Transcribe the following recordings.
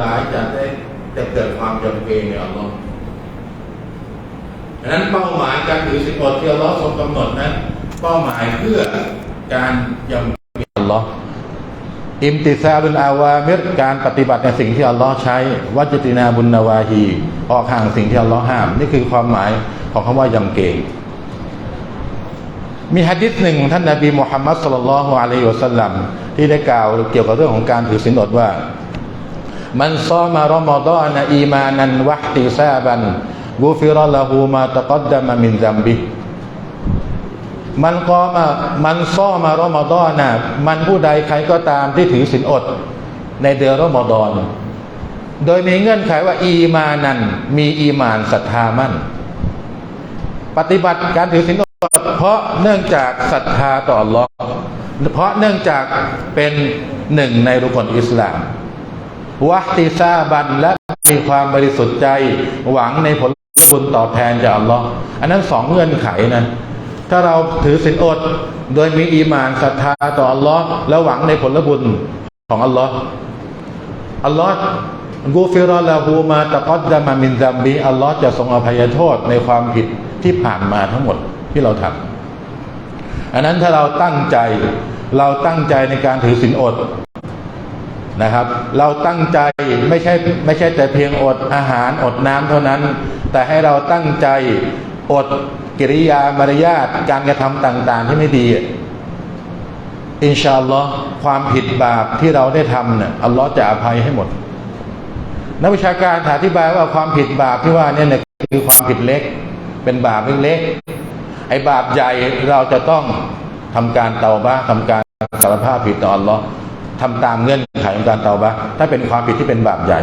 หลายจะได้จะเกิดความยำเกรงในอัลลอฮ์ดังนั้นเป้าหมายการถือสินอดที่อัลลอฮ์ทรงกำหนดนั้น เป้าหมายเพื่อการยำเกรงอัลลอฮ์อิมติซาลุลอาวามิรการปฏิบัติในสิ่งที่อัลลอฮ์ใช้วัจตินาบุญนาวาฮีออกห่างสิ่งที่อัลลอฮ์ห้าม นี่คือความหมายของคำว่ายำเกรงมีฮะดิษหนึ่งท่านนบีมุฮัมมัดสุลลัลฮุอะลัยฮิวะสัลลัมที่ได้กล่าวเกี่ยวกับเรื่องของการถือศีลอดว่า มันซอมารอมฎอนอีมานันวะติซาบันกุฟิรละหูมาตะกัดดามมินซัมบิมันกอมามันซอมารอมฎอนะมันผู้ใดใครก็ตามที่ถือศีลอด ในเดือนรอมฎอนโดยมีเงื่อนไขว่า อีมานันมีอีมานศรัทธามั่น ปฏิบัติการถือศีลอด เพราะเนื่องจากศรัทธาต่อ Allah เพราะเนื่องจากเป็นหนึ่งในรุกนอิสลาม วะติซาบันและมีความบริสุทธิ์ใจหวังในผลบุญตอบแทนจาก Allah อันนั้นสองเงื่อนไขนะถ้าเราถือศีลอด โดยมีอีมานศรัทธาต่อ Allah และหวังในผลบุญของ Allah อัลลอฮ์กูฟิรอละฮูมาตะกัดดามามินซัมบีอัลลอฮ์จะทรงอภัยโทษในความผิดที่ผ่านมาทั้งหมดที่เราทำอันนั้นถ้าเราตั้งใจเราตั้งใจในการถือศีลอด นะครับ เราตั้งใจไม่ใช่ไม่ใช่แต่เพียงอดอาหารอดน้ำเท่านั้น แต่ให้เราตั้งใจอดกิริยามารยาทการกระทำต่าง ๆ ที่ไม่ดีอินชาอัลลอฮ์ความผิดบาปที่เราได้ทำเนี่ยอัลลอฮ์จะอภัยให้หมด นักวิชาการอธิบายว่าความผิดบาปที่ว่าเนี่ยคือความผิดเล็ก เป็นบาปเล็กๆไอ้บาปใหญ่เราจะต้องทำการเตาบ้าทำการสารภาพผิดต่ออัลลอฮ์ ทำตามเงื่อนไขของการเตาบ้าถ้าเป็นความผิดที่เป็นบาปใหญ่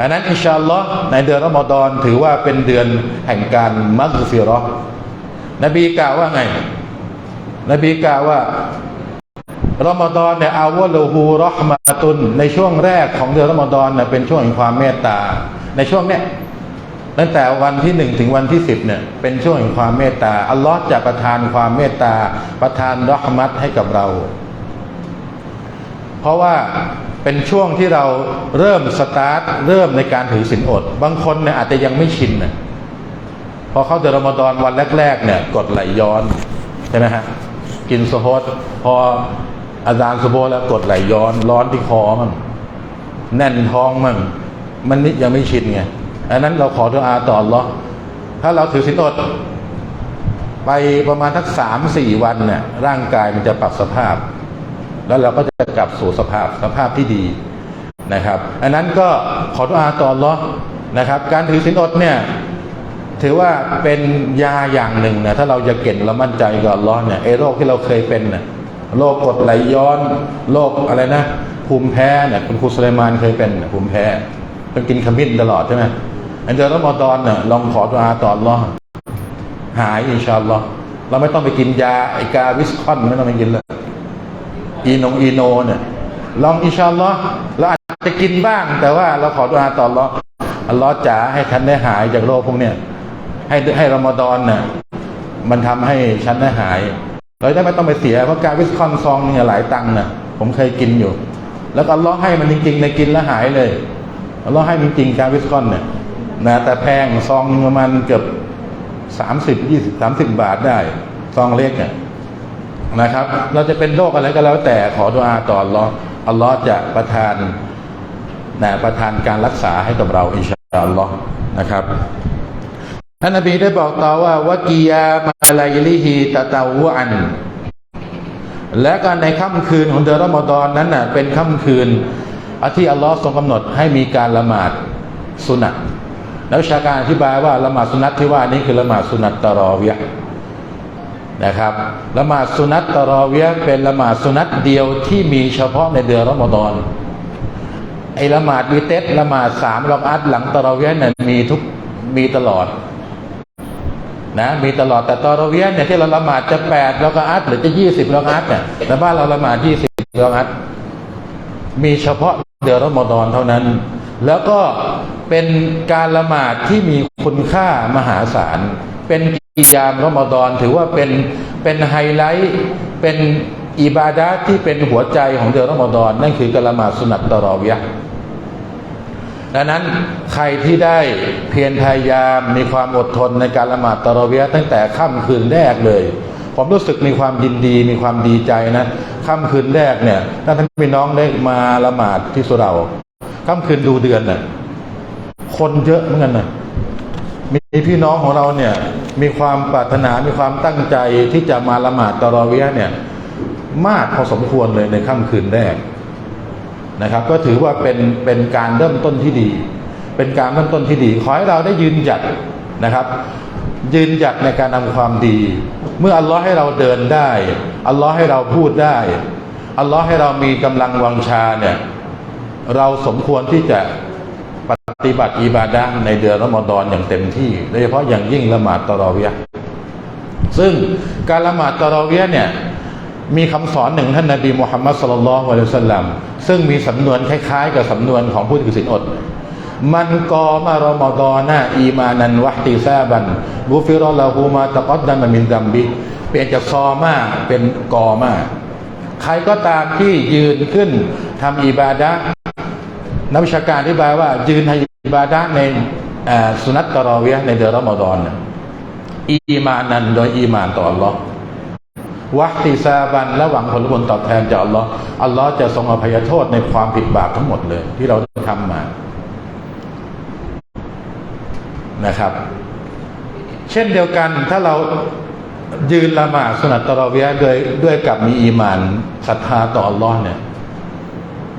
อันนั้นอินชาอัลลอฮ์ในเดือนรอมฎอนถือว่าเป็นเดือนแห่งการมักฟิรอนบีกล่าวว่าไง นบีกล่าวว่ารอมฎอนเนี่ยอาวะลูฮูรอห์มาตุน ในช่วงแรกของเดือนรอมฎอนเนี่ยเป็นช่วงแห่งความเมตตา ในช่วงเนี้ยตั้งแต่วันที่หนึ่งถึงวันที่สิบเนี่ยเป็นช่วงแห่งความเมตตาอัลลอฮ์จะประทานความเมตตาประทานรอห์มัตให้กับเรา เพราะว่าเป็นช่วงที่เราเริ่มสตาร์ทเริ่มในการถือศีลอด บางคนเนี่ยอาจจะยังไม่ชินนะพอเข้าเดือนรอมฎอนวันแรกๆเนี่ยกดไหลย้อนใช่ไหมฮะกินสโฮดพออาจารย์สโบแล้วกดไหลย้อน ร้อนที่คอมั่งแน่นท้องมั่งมันนิดยังไม่ชินไงอันนั้นเราขอดุอาต่ออัลเลาะห์ถ้าเราถือศีลอด ไปประมาณทักสามสี่วันเนี่ยร่างกายมันจะปรับสภาพ แล้วเราก็จะกลับสู่สภาพสภาพที่ดีนะครับ อันนั้นก็ขอดุอาต่ออัลเลาะห์นะครับ การถือศีลอดเนี่ยถือว่าเป็นยาอย่างหนึ่งนะถ้าเราจะเก่งเรามั่นใจกับอัลเลอฮ์เนี่ยไอ้โรคที่เราเคยเป็นน่ะโรคกดไหลย้อนโรคอะไรนะภูมิแพ้เนี่ยคุณครูสุเลมานเคยเป็นภูมิแพ้ต้องกินขมิ้นตลอดใช่ไหมอันเดือนรอมฎอนเนี่ยลองขอดุอาตออัลเลอหายอินชาอัลลอฮ์เราไม่ต้องไปกินยาไอกาวิสคอนไม่ต้องไปกินเลย อีนงอีโนเนี่ยลองอิชาอัลอเราอาจจะกินบ้าง แต่ว่าเราขอดุอาต่ออัลอฮ์อัลลอฮ์จ๋าให้ฉันได้หายจากโรคพวกเนี้ยให้ให้รอมฎอนน่ะมันทำให้ฉันได้หายเราได้ไม่ต้องไปเสียเพราะการวิสคอนซองเนี่ยหลายตังค์น่ะผมเคยกินอยู่ แล้วก็อัลลอฮ์ให้มันจริงๆในกินแล้วหายเลยอัลลอฮ์ให้มันจริงการวิสคอนเนี่ยนะแต่แพงซองประมาณเกือบสามสิบยี่สิบสามสิบบาทได้ ซองเล็กเนี่ย นะครับ เราจะเป็นโรคอะไรก็แล้วแต่ขอดุอาต่ออัลลอฮ์อัลลอฮ์จะประทานนะประทานการรักษาให้กับเราอินชาอัลลอฮ์นะครับท่านนบีได้บอกต่อว่าวะกียามาลายลิฮีตะตาวอัน และการในค่ำคืนของเดือนรอมฎอนนั้นน่ะเป็นค่ำคืนที่อัลลอฮ์ทรงกำหนดให้มีการละหมาดสุนัตแล้ววิชาการอธิบายว่าละหมาดสุนัตที่ว่านี้คือละหมาดสุนัตตะรอเวีย นะครับละหมาดสุนัตตรอเวียเป็นละหมาดสุนัตเดียวที่มีเฉพาะในเดือนรอมฎอนไอ้ละหมาดวีเตสละหมาดสามรอกอัตหลังตรอเวียเนี่ยมีทุกมีตลอดนะมีตลอดแต่ตรอเวียเนี่ยที่เราละหมาดจะแปดรอกอัตหรือจะยี่สิบรอกอัตเนี่ยแต่บ้านเราละหมาดยี่สิบรอกอัตมีเฉพาะเดือนรอมฎอนเท่านั้น แล้วก็เป็นการละหมาดที่มีคุณค่ามหาศาลเป็น ยามรอมฎอนถือว่าเป็นเป็นไฮไลท์เป็นอิบาดะห์ที่เป็นหัวใจของเดือนรอมฎอนนั่นคือการละหมาดสุนัตตรอเวียะดังนั้นใครที่ได้เพียรพยายามมีความอดทนในการละหมาดตราะเวียะตั้งแต่ค่ำคืนแรกเลย ผมรู้สึกมีความยินดีมีความดีใจนะค่ำคืนแรกเนี่ยถ้าท่านพี่น้องได้มาละหมาดที่สุเราค่ำคืนดูเดือนน่ะคนเยอะเหมือนกันนะ มีพี่น้องของเราเนี่ยมีความปรารถนามีความตั้งใจที่จะมาละหมาดตะราะเวียเนี่ยมากพอสมควรเลยในค่ำคืนแรกนะครับ ก็ถือว่าเป็นเป็นการเริ่มต้นที่ดี เป็นการเริ่มต้นที่ดี ขอให้เราได้ยืนหยัดนะครับ ยืนหยัดในการทำความดี เมื่ออัลลอฮ์ให้เราเดินได้อัลลอฮ์ให้เราพูดได้อัลลอฮ์ให้เรามีกำลังวังชาเนี่ยเราสมควรที่จะ ปฏิบัติอิบาดะในเดือนรอมฎอนอย่างเต็มที่โดยเฉพาะอย่างยิ่งละหมาดตะราะเวียซึ่งการละหมาดตะราะเวียเนี่ยมีคำสอนหนึ่งท่านนบีมุฮัมมัดสุลลัลลอฮุอะลิสัลลัมซึ่งมีสำนวนคล้ายๆ กับสำนวนของผู้ถือศีลอด มันกอมารอมฎอนะอีมานันวะติซาบันบุฟิรอละฮูมาตะกอดดัมมินดัมบิเปลี่ยนจากซอมาเป็นกอมาใครก็ตามที่ยืนขึ้นทำอิบาดะ นักวิชาการอธิบายว่า ยืนทำอิบาดะในสุนัตตรอเวียในเดือนรอมฎอนอีมานันโดยอีมานต่ออัลลอฮ์วัติซาบันและหวังผลบุญตอบแทนจากอัลลอฮ์อัลลอฮ์จะทรงอภัยโทษในความผิดบาปทั้งหมดเลย ที่เราทำมานะครับ เช่นเดียวกันถ้าเรายืนละหมาดสุนัตตราะเวียด้วยด้วยกับมีอีมานศรัทธาต่ออัลลอฮ์เนี่ย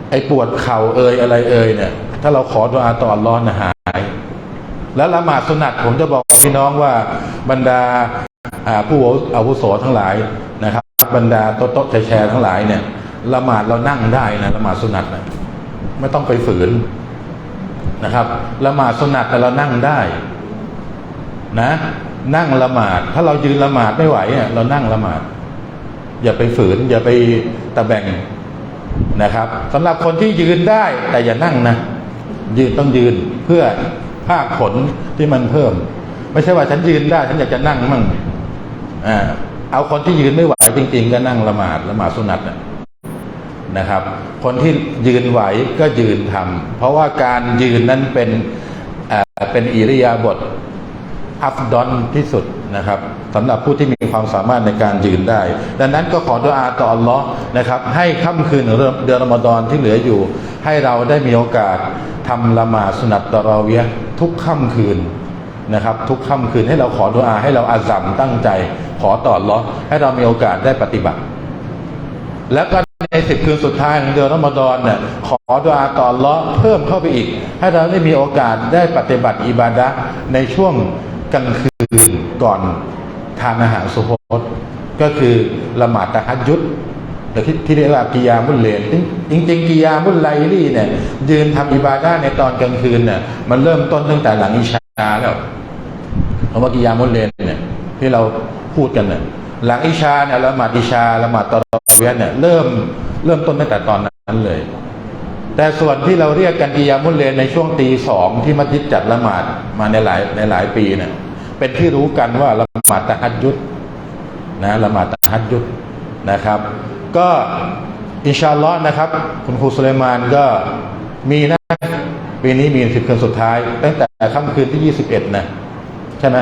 ไอ้ปวดเข่าเอ่ยอะไรเอ่ยเนี่ย ถ้าเราขอดุอาต่ออัลลอนะหาย แล้วละหมาดสุนัตผมจะบอกพี่น้องว่าบรรดาผู้อาวุโสทั้งหลายนะครับ บรรดาโต๊ะโต๊ะแชร์ทั้งหลายเนี่ยละหมาดเรานั่งได้นะละหมาดสุนัตนะไม่ต้องไปฝืนนะครับละหมาดสุนัตแต่เรานั่งได้นะ นั่งละหมาด ถ้าเรายืนละหมาดไม่ไหวเนี่ยเรานั่งละหมาด อย่าไปฝืน อย่าไปตะแบ่ง นะครับสำหรับคนที่ยืนได้แต่อย่านั่งนะ ยืนต้องยืนเพื่อภาคผลที่มันเพิ่ม ไม่ใช่ว่าฉันยืนได้ ฉันอยากจะนั่งมั่งอ่าเอาคนที่ยืนไม่ไหวจริง ๆ ก็นั่งละหมาดละหมาดสุนัตนะครับ คนที่ยืนไหวก็ยืนทำเพราะว่าการยืนนั้นเป็นเป็นอิริยาบถ อัฟดอนที่สุดนะครับสำหรับผู้ที่มีความสามารถในการยืนได้ ดังนั้นก็ขอดุอาต่ออัลลอฮ์นะครับ ให้ค่ำคืนเดือนรอมฎอนที่เหลืออยู่ ให้เราได้มีโอกาสทำละหมาดสุนัตตะราเวียทุกค่ำคืนนะครับทุกค่ำคืนให้เราขอดุอาให้เราอาซัมตั้งใจ ขอต่ออัลอให้เรามีโอกาสได้ปฏิบัติ แล้วก็ในสิบคืนสุดท้ายของเดือนรอมฎอนเนี่ยขอดุอาต่ออัลเลาะห์เพิ่มเข้าไปอีก ให้เราได้มีโอกาสได้ปฏิบัติอิบาดะในช่วง กลางคืนก่อนทานอาหารสุโภชก็คือละหมาดตะฮัดยุดหรือที่ที่เรียกว่ากิยามุลเลนจริงจริงๆกิยามุลไลลี่เนี่ยยืนทำอิบาดะห์ในตอนกลางคืนเนี่ยมันเริ่มต้นตั้งแต่หลังอิชาแล้วคำว่ากิยามุลเลนเนี่ยที่เราพูดกันเนี่ยหลังอิชาเนี่ยละหมาดอิชาละหมาดตะเราะเวียะห์เนี่ยเริ่มเริ่มต้นตั้งแต่ตอนนั้นเลย แต่ส่วนที่เราเรียกกันกิยามุลเลนในช่วงตีสองที่มัสยิดจัดละหมาดมาในหลายในหลายปีเนี่ย เป็นที่รู้กันว่าละหมาดตะฮัดยุดนะละหมาดตะฮัดยุดนะครับ ก็อินชาอัลลอฮ์นะครับ คุณครูสุเลมานก็มีนะปีนี้มีสิบคืนสุดท้าย ตั้งแต่ค่ำคืนที่ยี่สิบเอ็ดนะใช่ไหม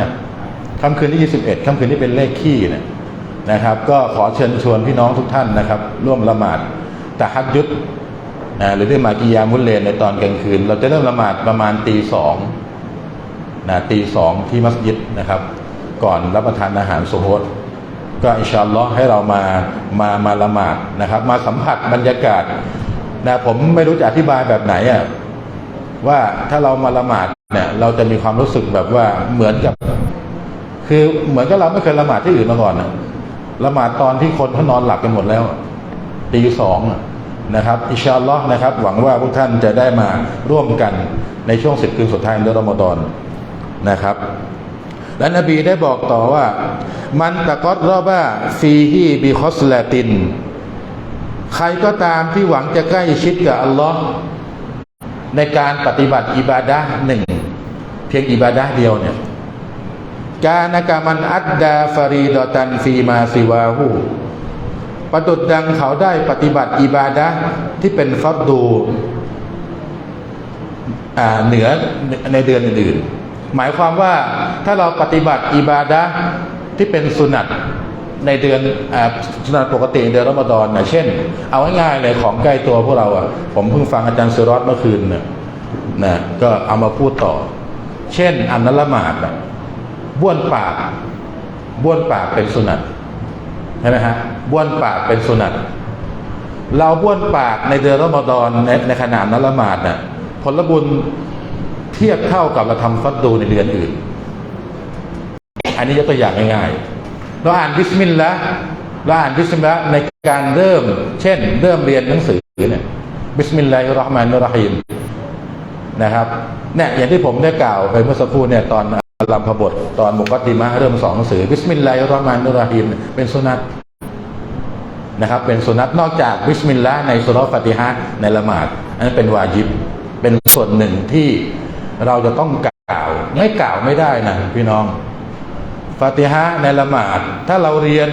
ค่ำคืนที่ยี่สิบเอ็ดค่ำคืนที่เป็นเลขขี้นี่ยนะครับ ก็ขอเชิญชวนพี่น้องทุกท่านนะครับ ร่วมละหมาดตะฮัดยุดนะหรือได้มากิยามุลเลนในตอนกลางคืน เราจะเริ่มละหมาดประมาณตีสอง นะตีสองที่มัสยิดนะครับ ก่อนรับประทานอาหารสุโฮตก็อิชาอัลลอฮ์ให้เรามามามาละหมาดนะครับ มาสัมผัสบรรยากาศนะผมไม่รู้จะอธิบายแบบไหนอะว่าถ้าเรามาละหมาดเนี่ยเราจะมีความรู้สึกแบบว่าเหมือนกับ คือเหมือนกับเราไม่เคยละหมาดที่อื่นมาก่อนนะละหมาดตอนที่คนเขานอนหลับกันหมดแล้วตีสองนะครับ อิชาอัลลอฮ์นะครับ หวังว่าพวกท่านจะได้มาร่วมกันในช่วงสิบคืนสุดท้ายเดือนรอมฎอน นะครับ และนบีได้บอกต่อว่า มันตะกอดรอบว่าฟีฮีบีคอสลาติน ใครก็ตามที่หวังจะใกล้ชิดกับอัลลอฮ์ในการปฏิบัติอิบาดะหนึ่ง เพียงอิบาดะเดียวเนี่ยกานกามันอัดดาฟารีดอตันฟีมาซิวาหูประดุดดังเขาได้ปฏิบัติอิบาดะที่เป็นฟัดดูอ่าเหนือในเดือนอื่นๆ หมายความว่าถ้าเราปฏิบัติอิบาดะที่เป็นสุนัตในเดือนอ่าสุนัตปกติเดือนรอมฎอนนะเช่น เอาง่ายๆเลยของใกล้ตัวพวกเราอะผมเพิ่งฟังอาจารย์สุรอดเมื่อคืนนะนะก็เอามาพูดต่อ เช่น อันนละหมาดบ้วนปากบ้วนปากเป็นสุนัตใช่ไหมฮะบ้วนปากเป็นสุนัตเราบ้วนปากในเดือนรอมฎอนในในขณะนั้นละหมาดน่ะผลบุญ เทียบเท่ากับเราทำฟัดดูในเดือนอื่น อันนี้ยกตัวอย่างง่ายๆเราอ่านบิสมิลลาห์เราอ่านบิสมิลลาห์ในการเริ่ม เช่น เริ่มเรียนหนังสือเนี่ยบิสมิลลาฮิรราะห์มานิราฮีมนะครับเนี่ยอย่างที่ผมได้กล่าวไปเมื่อสักครู่เนี่ยตอนอัลลัมพบทตอนมุกติมะเริ่มสอนหนังสือบิสมิลลาฮิรราะห์มานิราฮีมเป็นสุนัตนะครับเป็นสุนัตนอกจากบิสมิลลาห์ในสุรฟาติฮะในละหมาดอันนั้นเป็นวาจิบเป็นส่วนหนึ่งที่ เราจะต้องกล่าว ไม่กล่าวไม่ได้นะพี่น้องฟาติฮะในละหมาด ถ้าเราเรียน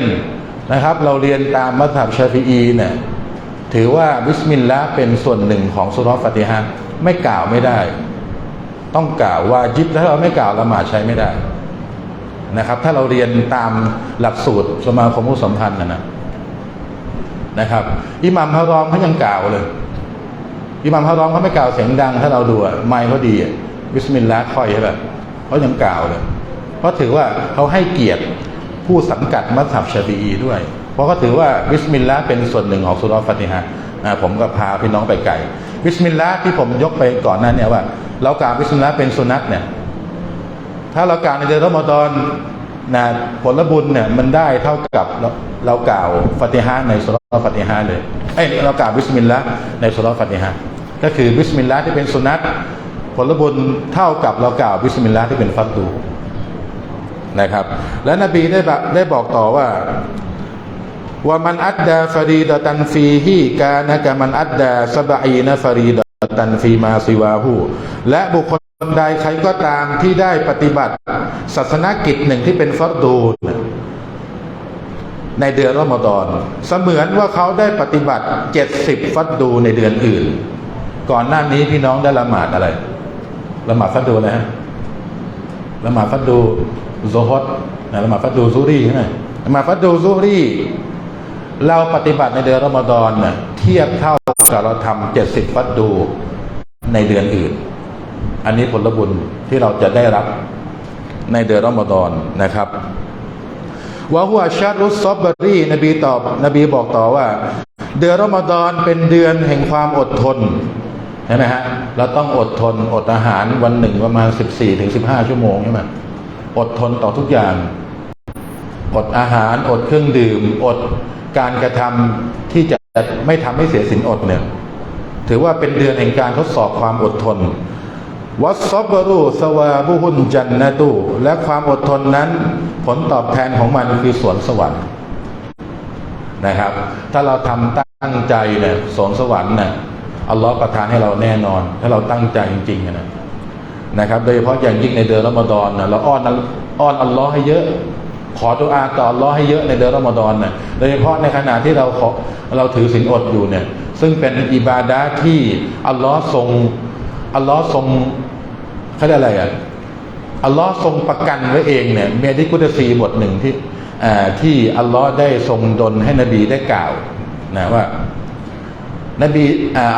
นะครับ เราเรียนตามมัธยบชาฟีอีเนี่ยถือว่าบิสมิลลาห์เป็นส่วนหนึ่งของสุรฟาติฮะไม่กล่าวไม่ได้ ต้องกล่าวว่าจิบถ้าเราไม่กล่าวละหมาดใช้ไม่ได้นะครับ ถ้าเราเรียนตามหลักสูตรสมาคมผู้สัมพันธ์นะนะนะครับอิหมัมฮารอมเขายังกล่าวเลย อิหมัมฮารอมเขาไม่กล่าวเสียงดัง ถ้าเราดูอะไมค์เขาดีอะบิสมิลลาห์ค่อยใช่แบบเขายังกล่าวเลย เพราะถือว่าเขาให้เกียรติผู้สังกัดมัสฮับชาฟีด้วย เพราะเขาถือว่าบิสมิลลาห์เป็นส่วนหนึ่งของสุรฟาติฮะผมก็พาพี่น้องไปไกลบิสมิลลาห์ที่ผมยกไปก่อนนั้นเนี่ยว่า เรากล่าวบิสมิลลาห์เป็นสุนัตเนี่ยถ้าเรากล่าวในเดือนรอมฎอนนะผลบุญเนี่ยมันได้เท่ากับเราเรากล่าวฟาติฮะในสุรฟาติฮะเลยเอ้ยเรากล่าวบิสมิลลาห์ในสุรฟาติฮะ ก็คือบิสมิลลาห์ที่เป็นสุนัตผลบุญเท่ากับเรากล่าวบิสมิลลาห์ที่เป็นฟัดดูนะครับ และนบีได้บอกได้บอกต่อว่าว่ามันอัดดาฟารีดตันฟีฮีกานะกะมันอัดดาสบะอีนะฟารีดตันฟีมาซิวาหูและบุคคลใดใครก็ตามที่ได้ปฏิบัติ ศาสนกิจหนึ่งที่เป็นฟัดดูในเดือนรอมฎอนเสมือนว่าเขาได้ปฏิบัติเจ็ดสิบฟัดดูในเดือนอื่น ก่อนหน้านี้พี่น้องได้ละหมาดอะไร ละหมาดฟัดดูอะฮะละหมาดฟัดดูโซฮดนะละหมาดฟัดดูซูรีใช่ไหมละหมาดฟัดดูซูรีเราปฏิบัติในเดือนรอมฎอนเนี่ยเทียบเท่ากับเราทำเจ็ดสิบฟัดดูในเดือนอื่น อันนี้ผลบุญที่เราจะได้รับในเดือนรอมฎอนนะครับวะฮุวชารุสซอบบรีนบีตอบ นบีบอกต่อว่า เดือนรอมฎอนเป็นเดือนแห่งความอดทน ช่ไหมฮะเราต้องอดทนอดอาหารวันหนึ่งประมาณ14ถึง15ชั่วโมงใช่ไหมอดทนต่อทุกอย่าง อดอาหารอดเครื่องดื่ม อดการกระทำที่จะไม่ทำให้เสียสินอดเนี่ยถือว่าเป็นเดือนแห่งการทดสอบความอดทน วัสซอบรูสวาบุหุนจันนตูและความอดทนนั้น ผลตอบแทนของมันคือสวนสวรรค์นะครับ ถ้าเราทำตั้งใจเนี่ยสวนสวรรค์เนี่ย อัลลอฮ์ประทานให้เราแน่นอน ถ้าเราตั้งใจจริงๆนะนะครับโดยเฉพาะอย่างยิ่งในเดือนรอมฎอนนะเราอ้อนอ้อนอัลลอฮ์ให้เยอะ ขอดุอาต่ออัลลอฮ์ให้เยอะในเดือนรอมฎอนนะโดยเฉพาะในขณะที่เราขอเราถือศีลอดอยู่เนี่ย ซึ่งเป็นอิบาดะที่อัลลอฮ์ทรงอัลลอฮ์ทรงเขาเรียกอะไรอะอัลลอฮ์ทรงประกันไว้เองเนี่ยเมีที่กุตซีบทหนึ่งที่อ่าที่อัลลอฮ์ได้ทรงดลให้นบีได้กล่าวนะว่า นบี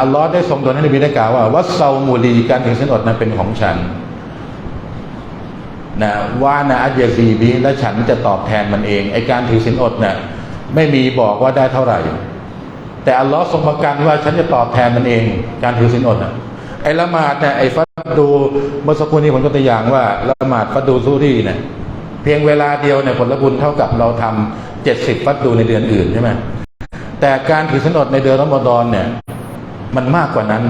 อัลลอฮ์ได้ทรงดลให้นบีได้กล่าวว่าวัสเซามูลีการถือศีลอดนั้นเป็นของฉันนะว่านะอัจยซีบีและฉันจะตอบแทนมันเองไอการถือศีลอดเนี่ยไม่มีบอกว่าได้เท่าไหร่ แต่อัลลอฮ์ทรงประกันว่าฉันจะตอบแทนมันเอง การถือศีลอดน่ะไอละหมาดเนี่ยไอฟัดดูเมื่อสักครู่นี้ผมยกตัวอย่างว่าละหมาดฟัดดูซูรีเนี่ยเพียงเวลาเดียวเนี่ยผลบุญเท่ากับเราทำเจ็ดสิบฟัดดูในเดือนอื่นใช่ไหม แต่การถือศีลอดในเดือนรอมฎอนเนี่ย มันมากกว่านั้น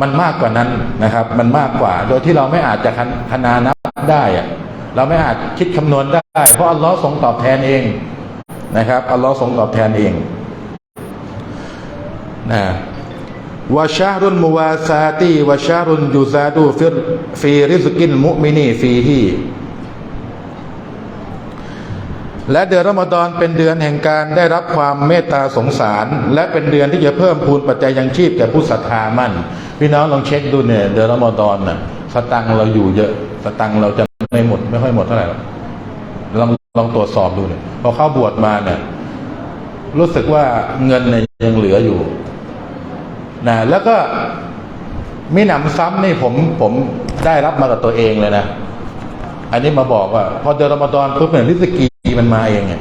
มันมากกว่านั้นนะครับ มันมากกว่า โดยที่เราไม่อาจจะคณานับได้อะเราไม่อาจคิดคำนวณได้ เพราะอัลลอฮ์ทรงตอบแทนเองนะครับอัลลอฮ์ทรงตอบแทนเองนะวะชารุนมุวาซาตีวะชารุนยูซาดูฟิรฟีริซกินมุมินีฟีฮี และเดือนรอมฎอนเป็นเดือนแห่งการได้รับความเมตตาสงสาร และเป็นเดือนที่จะเพิ่มพูนปัจจัยยังชีพแก่ผู้ศรัทธามั่น พี่น้องลองเช็คดูเนี่ยเดือนรอมฎอนน่ะสตังเราอยู่เยอะสตังเราจะไม่หมดไม่ค่อยหมดเท่าไหร่หรอกลองลองตรวจสอบดูเนี่ยพอเข้าบวชมาเนี่ยรู้สึกว่าเงินเนี่ยยังเหลืออยู่นะแล้วก็มีหนำซ้ำนี่ผมผมได้รับมากับตัวเองเลยนะ อันนี้มาบอกว่า พอเดือนรอมฎอนปุ๊บเนี่ยริสกี มันมาเองไง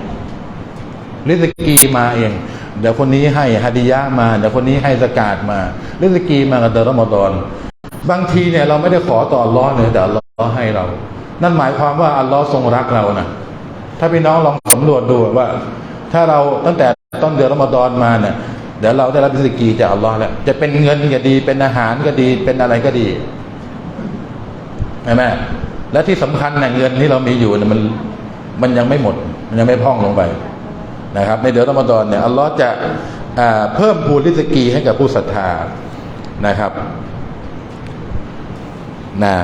ริสกีมาเอง เดี๋ยวคนนี้ให้ฮัดิยะมา เดี๋ยวคนนี้ให้สกาดมา ริสกีมากับเดอรอมฎอน บางทีเนี่ยเราไม่ได้ขอต่ออัลอดเลยแต่อัลลอให้เรา นั่นหมายความว่าอัลลอฮ์ทรงรักเรานะถ้าพี่น้องลองสำรวจดูว่า ถ้าเราตั้งแต่ต้นเดือนรอมฎอนมาเนี่ยเดี๋ยวเราได้รับริสกีจากอัลลอฮ์แล้ว จะเป็นเงินก็ดี เป็นอาหารก็ดี เป็นอะไรก็ดีใช่ไหมและที่สำคัญเนี่ยเงินที่เรามีอยู่เนี่ยมัน มันยังไม่หมด มันยังไม่พ่องลงไปนะครับ ในเดือนรอมฎอนเนี่ยอัลลอฮ์จะเพิ่มพูนริสกีให้กับผู้ศรัทธานะครับนะ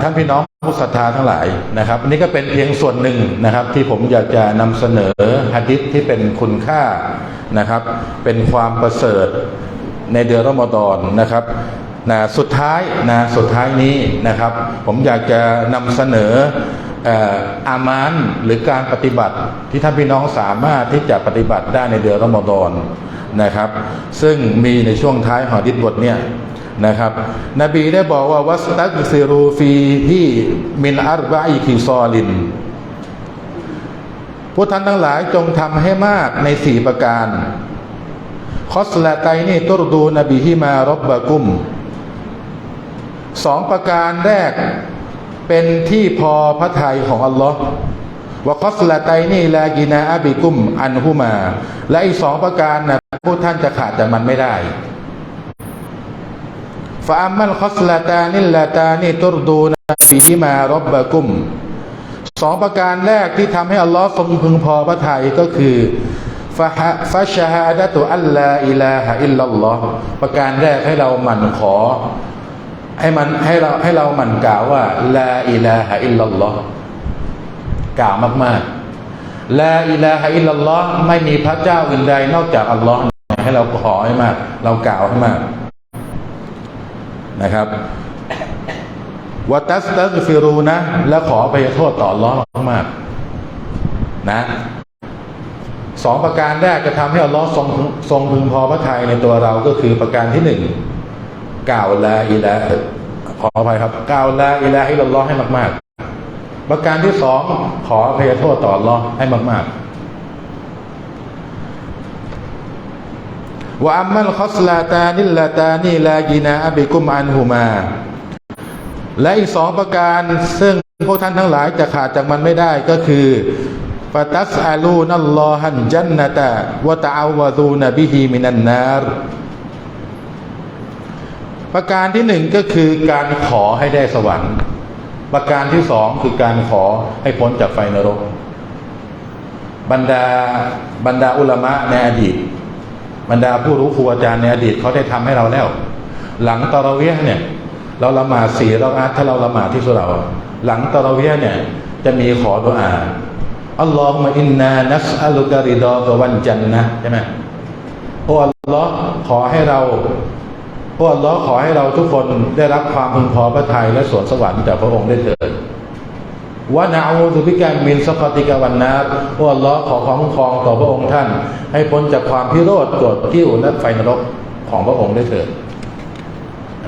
ท่านพี่น้องผู้ศรัทธาทั้งหลายนะครับนนี้ก็เป็นเพียงส่วนหนึ่งนะครับ ที่ผมอยากจะนำเสนอฮะดิษที่เป็นคุณค่านะครับ เป็นความประเสริฐในเดือนรอมฎอนนะครับนะสุดท้ายนะสุดท้ายนี้นะครับ ผมอยากจะนำเสนอ อ่ออามานหรือการปฏิบัติที่ท่านพี่น้องสามารถที่จะปฏิบัติได้ในเดือนรอมฎอนนะครับ ซึ่งมีในช่วงท้ายหอดิษบทเนี่ยนะครับ นบีได้บอกว่าวัสตักซิรูฟีที่มินอัรบะอิคิซอลินพวกท่านทั้งหลายจงทำให้มากในสี่ประการ คอสละไตนี่ตุรดูนบีฮิมารบบะกุมสองประการแรก เป็นที่พอพระทัยของอัลลอฮ์วะคอสละไตนี่ลากินาอาบิกุม อันฮุมา และอีกสองประการนะพวกท่านจะขาดจากมันไม่ได้ฟาอัมมัลคอสลาตานิลลาตานิตุรดูนบีมารบบะกุมสองประการแรกที่ทำให้อัลลอฮ์ทรงพึงพอพระทัยก็คือฟาฮะฟาชฮาดะตุอัลลาอิลาฮะอิลลัลลอฮ์ประการแรกให้เราหมั่นขอ ให้มันให้เราให้เราหมั่นกล่าวว่าลาอิลาฮะอิลลัลลอฮ์กล่าวมากๆลาอิลาฮะอิลลัลลอฮ์ไม่มีพระเจ้าอื่นใดนอกจากอัลลอฮ์ให้เราขอให้มาก เรากล่าวให้มากนะครับวัตัสตัสฟิรูนะ และขอไปโทษต่อร้อนมากๆนะสองประการแรกจะทำให้อัลลอฮ์ทรงทรงพึงพอพระทัยในตัวเราก็คือประการที่หนึ่ง กล่าวลาอิลาขออภัยครับกล่าวลาอิลาฮ์ให้อัลลอฮ์ให้มาก ๆ ประการที่สองขออภัยโทษต่ออัลอให้มาก ๆวะอัมมัลคอสลาตานิลลาตานีลากินาอบิกุมอันฮูมา และอีกสองประการซึ่งพวกท่านทั้งหลายจะขาดจากมันไม่ได้ก็คือฟาตัสอาลูนัลลอฮันจันนตะวะตะอาวะดูนบิฮีมินันนาร ประการที่หนึ่งก็คือการขอให้ได้สวรรค์ ประการที่สองคือการขอให้พ้นจากไฟนรก บรรดาบรรดาอุลามะในอดีต บรรดาผู้รู้ครูอาจารย์ในอดีตเขาได้ทำให้เราแล้ว หลังตะเระเวียเนี่ย เราละหมาดสี่เราอาถ้าเราละหมาดที่สุเราหลังตะเระเวียเนี่ยจะมีขอดุอาอัลลอฮฺมะอินนานัสอัลุการิดอกวันจันนะใช่ไหมโอ้อัลลอฮ์ขอให้เรา โอ้อัลลอฮ์ขอให้เราทุกคนได้รับความพึงพอพระทัยและสวนสวรรค์จากพระองค์ได้เถิดวะนะอูซุบิกามินสัฟติกาวันนาโอ้อัลลอฮ์ขอความคุ้มครองต่อพระองค์ท่าน ให้พ้นจากความพิโรธโกรธกิ้วและไฟนรกของพระองค์ได้เถิด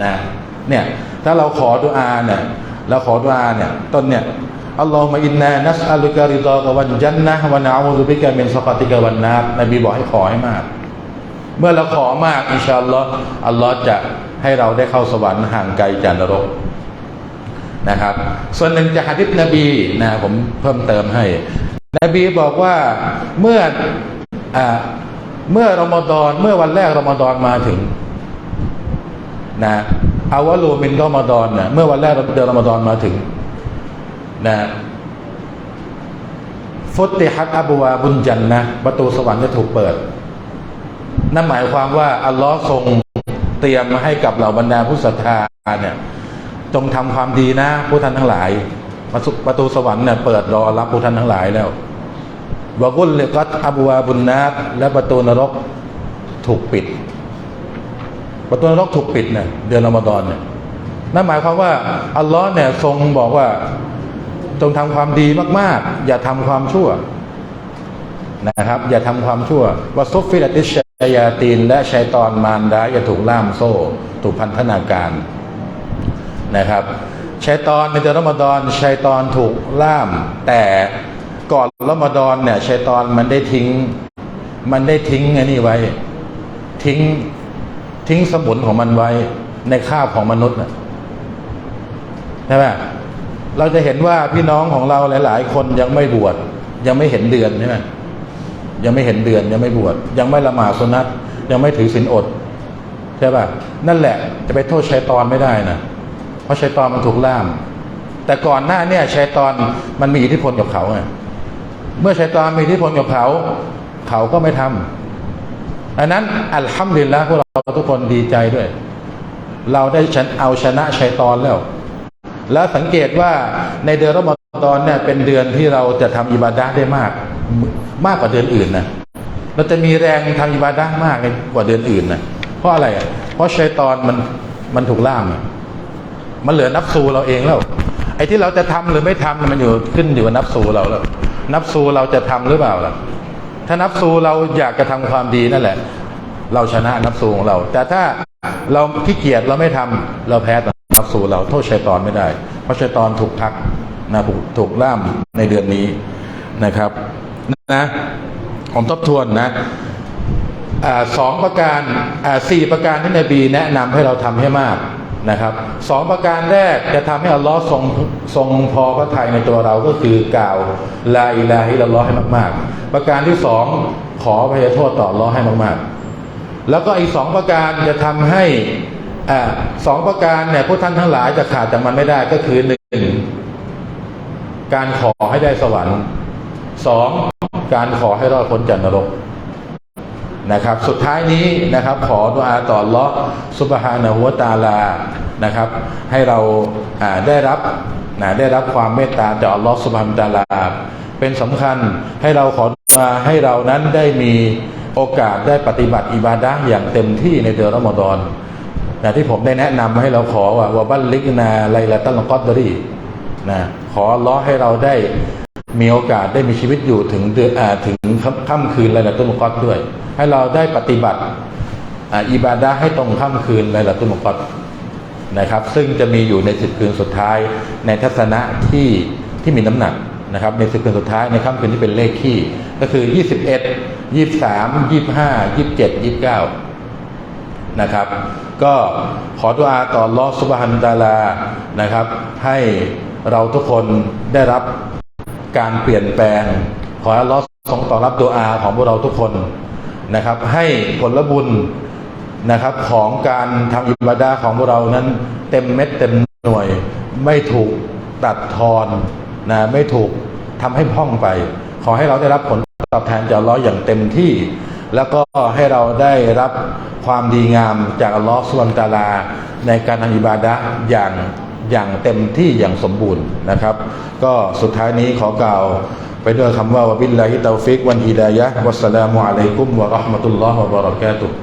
นะเนี่ยถ้าเราขอดุอาเนี่ยเราขอดุอาเนี่ยต้นเนี่ยอัลลอฮฺมะอินนานัสอัลุการิดอกวันจันนะวะนะอูซุบิกามินสัฟติกาวันนาบนบีบอกให้ขอให้มาก เมื่อเราขอมากอินชาอัลลอฮ์อัลลอฮ์จะให้เราได้เข้าสวรรค์ห่างไกลจากนรกนะครับ ส่วนหนึ่งจากฮะดิษนบีนะผมเพิ่มเติมให้ นบีบอกว่าเมื่ออ่เมื่อรอมฎอนเมื่อวันแรกรอมฎอนมาถึงนะอาวะลูมินรอมฎอนนะเมื่อวันแรกเดือนรอมฎอนมาถึงนะฟุติฮัตอับูวาบุญจันนะประตูสวรรค์จะถูกเปิด นั่นหมายความว่าอัลลอฮ์ทรงเตรียมมาให้กับเหล่าบรรดาผู้ศรัทธาเนี่ยจงทำความดีนะผู้ท่านทั้งหลายประตูประตูสวรรค์เนี่ยเปิดรอรับผู้ท่านทั้งหลายแล้ววากุลเลกัตอับวาบุนนาตและประตูนรกถูกปิด ประตูนรกถูกปิดเนี่ยเดือนรอมฎอนเนี่ยนั่นหมายความว่าอัลลอฮ์เนี่ยทรงบอกว่าจงทำความดีมาก ๆ อย่าทำความชั่วนะครับ อย่าทำความชั่ววาซุฟฟิลติช ยาตีนและชัยตอนมารดาอย่าถูกล่ามโซ่ถูกพันธนาการนะครับชัยตอนในเดือนรอมฎอนชัยตอนถูกล่าม แต่ก่อนรอมฎอนเนี่ยชัยตอนมันได้ทิ้ง มันได้ทิ้งไอ้นี่ไว้ ทิ้งทิ้งสมุนของมันไว้ในคาบของมนุษย์นะใช่ไหมเราจะเห็นว่าพี่น้องของเราหลาย ๆ คนยังไม่บวชยังไม่เห็นเดือนใช่ไหม ยังไม่เห็นเดือนยังไม่บวชยังไม่ละหมาดสุนัตยังไม่ถือศีลอดใช่ป่ะนั่นแหละจะไปโทษชัยตอนไม่ได้นะเพราะชัยตอนมันถูกล่าม แต่ก่อนหน้าเนี่ยชัยตอนมันมีอิทธิพลกับเขาไงเมื่อชัยตอนมีอิทธิพลกับเขาเขาก็ไม่ทำดังนั้นอัลฮัมดุลิลละพวกเราทุกคนดีใจด้วย เราได้ฉันเอาชนะชัยตอนแล้ว แล้วสังเกตว่าในเดือนรอมฎอนเนี่ยเป็นเดือนที่เราจะทำอิบาดะได้มาก มากกว่าเดือนอื่นนะเราจะมีแรงทำอิบาดะมากกว่าเดือนอื่นนะเพราะอะไรอะเพราะชัยตอนมันมันถูกล่ามมันเหลือนับซูเราเองแล้ว ไอ้ที่เราจะทำหรือไม่ทำมันอยู่ขึ้นอยู่กับนับซูเราแล้ว นับซูเราจะทำหรือเปล่าล่ะ ถ้านับซูเราอยากจะทำความดีนั่นแหละ เราชนะนับซูของเรา แต่ถ้าเราขี้เกียจเราไม่ทำเราแพ้นับซูเราโทษชัยตอนไม่ได้ เพราะชัยตอนถูกพักนะถูกล่ามในเดือนนี้นะครับ นะผมทบทวนนะสองประการสี่ประการที่นบีแนะนำให้เราทำให้มากนะครับสองประการแรกจะทำให้อัลลอฮ์ทรงทรงพอพระทัยในตัวเราก็คือกล่าวลาอิลาฮิลลอฮ์ให้มาก ๆ ประการที่สองขอพยโทษต่ออัลลอฮ์ให้มาก ๆ แล้วก็อีกสองประการจะทำให้อ่าสองประการเนี่ยพวกท่านทั้งหลายจะขาดจากมันไม่ได้ก็คือหนึ่งการขอให้ได้สวรรค์สอง การขอให้รอดพ้นจากนรกนะครับ สุดท้ายนี้นะครับ ขอดุอาต่อลเลาะห์ซุบฮานะฮูวตาลานะครับ ให้เราได้รับนะได้รับความเมตตาจากอัลเลาะห์ซุบฮานตาลา เป็นสำคัญให้เราขอดุอาให้เรานั้นได้มีโอกาสได้ปฏิบัติอิบาดะอย่างเต็มที่ในเดือนรอมฎอนนะที่ผมได้แนะนำให้เราขอว่าวะบัลลิกนาไลละตัลกอดดรีนะขอลเลาะให้เราได้ มีโอกาสได้มีชีวิตอยู่ถึงเดือนอถึงค่ำคืนไลลาตุลมุกอดด้วย ให้เราได้ปฏิบัติอิบาดะให้ตรงค่ำคืนไลลาตุลมุกอดนะครับ ซึ่งจะมีอยู่ในสิบคืนสุดท้ายในทัศนะที่ที่มีน้ำหนักนะครับ ในสิบคืนสุดท้ายในค่ำคืนที่เป็นเลขขี้ก็คือ 21 23 25 27 29นะครับ ก็ขอดุอาต่อลอฮ์ซุบฮานะฮูวะตาลานะครับ ให้เราทุกคนได้รับ การเปลี่ยนแปลง ขออัลลอฮ์ทรงตอบรับตัวอาของพวกเราทุกคนนะครับ ให้ผลบุญนะครับของการทำอิบาดาของพวกเรานั้น เต็มเม็ดเต็มหน่วย ไม่ถูกตัดทอนนะไม่ถูกทำให้พ่องไป ขอให้เราได้รับผลตอบแทนจากอัลลอฮ์อย่างเต็มที่ แล้วก็ให้เราได้รับความดีงามจากอัลลอฮ์สุลตาลา ในการทำอิบาดะอย่าง อย่างเต็มที่อย่างสมบูรณ์นะครับ ก็สุดท้ายนี้ขอกล่าวไปด้วยคำว่าวะบิลลาฮิตาฟิกวันฮิดายะวัสสลามุอะลัยกุมวะราะห์มะตุลลอฮ์วะบะเราะกาตุฮ์